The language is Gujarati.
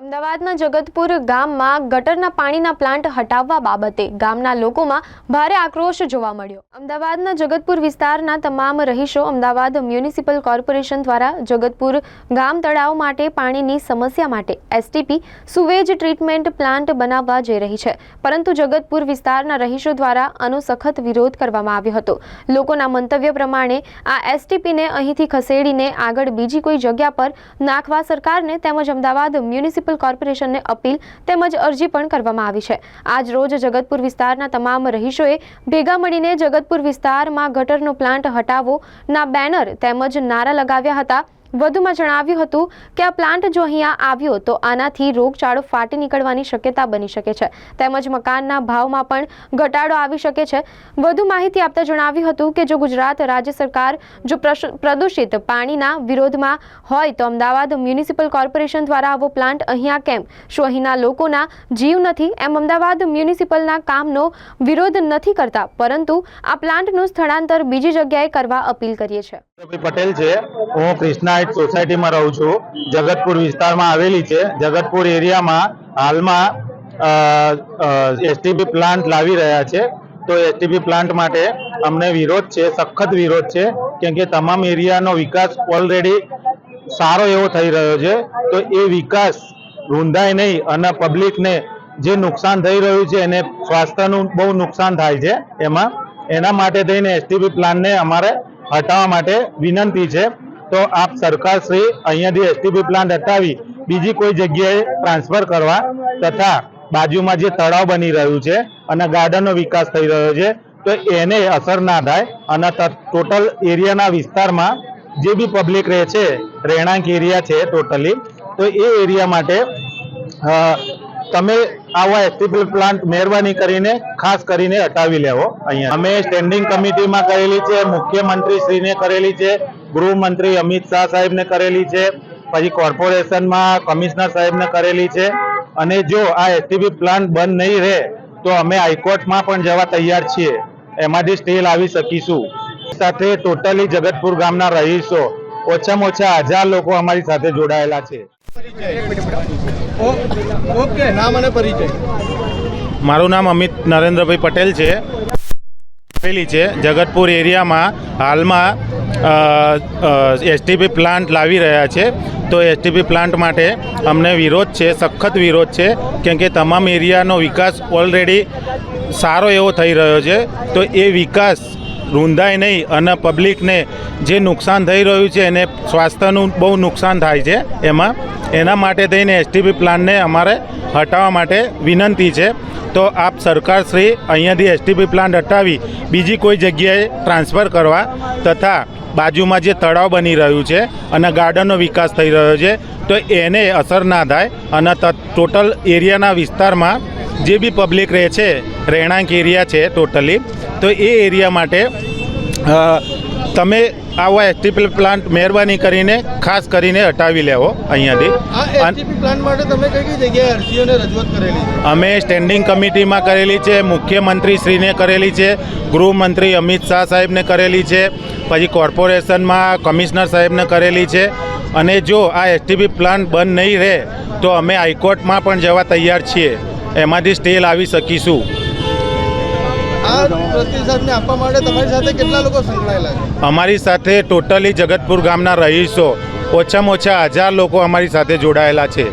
અમદાવાદના જગતપુર ગામમાં ગટરના પાણીના પ્લાન્ટ હટાવવા બાબતે ગામના લોકોમાં ભારે આક્રોશ જોવા મળ્યો. અમદાવાદના જગતપુર વિસ્તારના તમામ રહીશો અમદાવાદ મ્યુનિસિપલ કોર્પોરેશન દ્વારા જગતપુર ગામ તળાવ માટે પાણીની સમસ્યા માટે એસટીપી સુવેજ ટ્રીટમેન્ટ પ્લાન્ટ બનાવવા જઈ રહી છે. પરંતુ જગતપુર વિસ્તારના રહીશો દ્વારા આનો સખત વિરોધ કરવામાં આવ્યો હતો. લોકોના મંતવ્ય પ્રમાણે આ એસટીપીને અહીંથી ખસેડીને આગળ બીજી કોઈ જગ્યા પર નાખવા સરકારને તેમજ અમદાવાદ મ્યુનિસિપલ કોર્પોરેશનને અપીલ તેમજ અરજી પણ કરવામાં આવી છે. આજ રોજ જગતપુર વિસ્તારના તમામ રહીશોએ ભેગા મળીને જગતપુર વિસ્તારમાં ગટરનો પ્લાન્ટ હટાવો ના બેનર તેમજ નારા લગાવ્યા હતા. વધુમાં જણાવ્યું હતું કે આ પ્લાન્ટ જો અહીંયા આવ્યો તો આનાથી રોગચાળો ફાટી નીકળવાની શક્યતા બની શકે છે. તેમજ મકાનના ભાવમાં પણ ઘટાડો આવી શકે છે. વધુ માહિતી આપતા જણાવ્યું હતું કે જો ગુજરાત રાજ્ય સરકાર જો પ્રદૂષિત પાણીના વિરોધમાં હોય તો અમદાવાદ મ્યુનિસિપલ કોર્પોરેશન દ્વારા આવો પ્લાન્ટ અહીંયા કેમ? શું અહીંના લોકોના જીવ નથી? એમ અમદાવાદ મ્યુનિસિપલના કામનો વિરોધ નથી કરતા, પરંતુ આ પ્લાન્ટનું સ્થળાંતર બીજી જગ્યાએ કરવા અપીલ કરીએ છીએ. પટેલ છે. હું ક્રિષ્ના હાઇટ સોસાયટીમાં રહું છું. જગતપુર વિસ્તારમાં આવેલી છે. જગતપુર એરિયામાં હાલમાં એસટીપી પ્લાન્ટ લાવી રહ્યા છે. તો એસટીપી પ્લાન્ટ માટે અમને વિરોધ છે, સખત વિરોધ છે, કેમ કે તમામ એરિયાનો વિકાસ ઓલરેડી સારો એવો થઈ રહ્યો છે. તો એ વિકાસ રૂંધાય નહીં અને પબ્લિકને જે નુકસાન થઈ રહ્યું છે, એને સ્વાસ્થ્યનું બહુ નુકસાન થાય છે એમાં. એના માટે થઈને એસટીપી પ્લાનને અમારે હટાવવા માટે વિનંતી છે. તો આપ સરકાર શ્રી અહીંયાથી એસટીપી પ્લાન્ટ હટાવી, બીજી કોઈ જગ્યાએ ટ્રાન્સફર કરવા તથા બાજુમાં જે તળાવ બની રહ્યું છે અને ગાર્ડનનો વિકાસ થઈ રહ્યો છે, તો એને અસર ના થાય અને ટોટલ એરિયાના વિસ્તારમાં જે બી પબ્લિક રહે છે, રહેણાંક એરિયા છે ટોટલી તો એ એરિયા માટે તમે આવા એસટીપી પ્લાન્ટ મહેરબાની કરીને ખાસ કરીને હટાવી લેવો અહીંયા. અમે સ્ટેન્ડિંગ કમિટીમાં કરેલી છે મુખ્યમંત્રી શ્રીને કરેલી છે ગૃહમંત્રી અમિત શાહ સાહેબને કરેલી છે પછી કોર્પોરેશનમાં કમિશનર સાહેબને કરેલી છે અને જો આ એસટીબી પ્લાન્ટ બંધ નહીં રહે તો અમે હાઈકોર્ટમાં પણ જવા તૈયાર છીએ. એમાંથી સ્ટે લાવી શકીશું. સાથે ટોટલી જગતપુર ગામના રહીશો ઓછામાં ઓછા હજાર લોકો અમારી સાથે જોડાયેલા છે. ઓકે નામ અને પરિચય. મારું નામ અમિત નરેન્દ્રભાઈ પટેલ છે. જગતપુર એરિયામાં હાલમાં એસટીપી પ્લાન્ટ લાવી રહ્યા છે. તો એસટીપી પ્લાન્ટ માટે અમને વિરોધ છે, સખત વિરોધ છે, કેમ કે તમામ એરિયાનો વિકાસ ઓલરેડી સારો એવો થઈ રહ્યો છે. તો એ વિકાસ રૂંધાય નહીં અને પબ્લિકને જે નુકસાન થઈ રહ્યું છે, એને સ્વાસ્થ્યનું બહુ નુકસાન થાય છે એમાં. એના માટે થઈને એસટીપી પ્લાન્ટને અમારે હટાવવા માટે વિનંતી છે. તો આપ સરકારશ્રી અહીંયાથી એસટીપી પ્લાન્ટ હટાવી, બીજી કોઈ જગ્યાએ ટ્રાન્સફર કરવા તથા બાજુમાં જે તળાવ બની રહ્યું છે અને ગાર્ડનનો વિકાસ થઈ રહ્યો છે, તો એને અસર ના થાય અને ટોટલ એરિયાના વિસ્તારમાં જે બી પબ્લિક રહે છે, રહેણાંક એરિયા છે ટોટલી, તો એ એરિયા માટે તમે આવા એસટીપી પ્લાન્ટ મહેરબાની કરીને ખાસ કરીને હટાવી લેવો અહીંયાથી. અમે સ્ટેન્ડિંગ કમિટીમાં કરેલી છે મુખ્યમંત્રી શ્રીને કરેલી છે ગૃહમંત્રી અમિત શાહ સાહેબને કરેલી છે પછી કોર્પોરેશનમાં કમિશનર સાહેબને કરેલી છે. અને જો આ એસટીપી પ્લાન બંધ નહીં રહે તો અમે હાઈકોર્ટમાં પણ જવા તૈયાર છીએ. એમાંથી સ્ટે લાવી શકીશું. અમારી સાથે ટોટલી જગતપુર ગામના રહીશો. ઓછામાં ઓછા હજાર લોકો અમારી સાથે જોડાયેલા છે.